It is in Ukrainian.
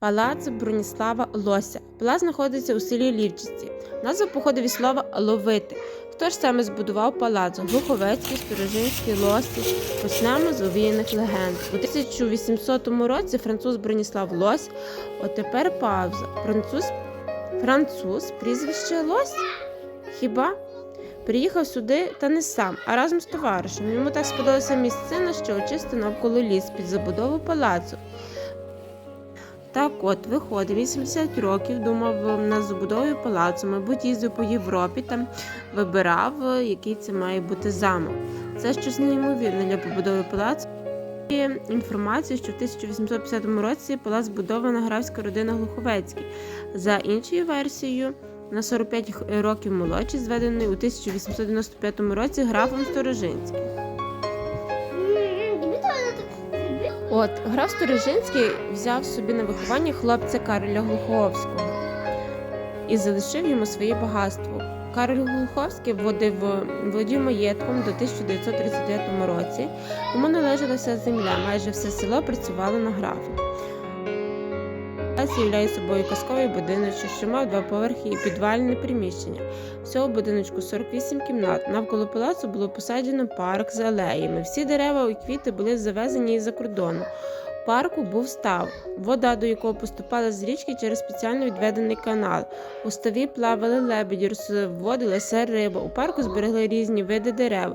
Палац Броніслава Лося. Палац знаходиться у селі Лівчиці. Назва походить від слова ловити. Хто ж саме збудував палац? Глуховецький, Сторожинський, Лосі, почнемо з овіяних легенд. У 1800 році француз Броніслав Лось, от тепер пауза. Француз, француз, прізвище Лось? Хіба? Приїхав сюди та не сам, а разом з товаришем. Йому так сподобалася місцина, що очистив навколо ліс під забудову палацу. Так от, виходить, 80 років думав над забудовою палацу, мабуть, їздив по Європі та вибирав, який це має бути замок. Це щось неймовірне для побудови палацу. Є інформація, що в 1850 році палац збудована графська родина Глуховецький. За іншою версією, на 45 років молодший, зведений у 1895 році графом Сторожинським. От граф Сторожинський взяв собі на виховання хлопця Кароля Глуховського і залишив йому своє багатство. Кароль Глуховський водив володів маєтком до 1939 році. Йому належалася земля, майже все село працювало на графа. Палац являє собою казковий будиночок, що мав два поверхи і підвальне приміщення. Всього будиночку 48 кімнат. Навколо палацу було посаджено парк з алеями. Всі дерева і квіти були завезені із-за кордону. У парку був став, вода до якого поступала з річки через спеціально відведений канал. У ставі плавали лебеді, розводилася риба. У парку зберегли різні види дерев.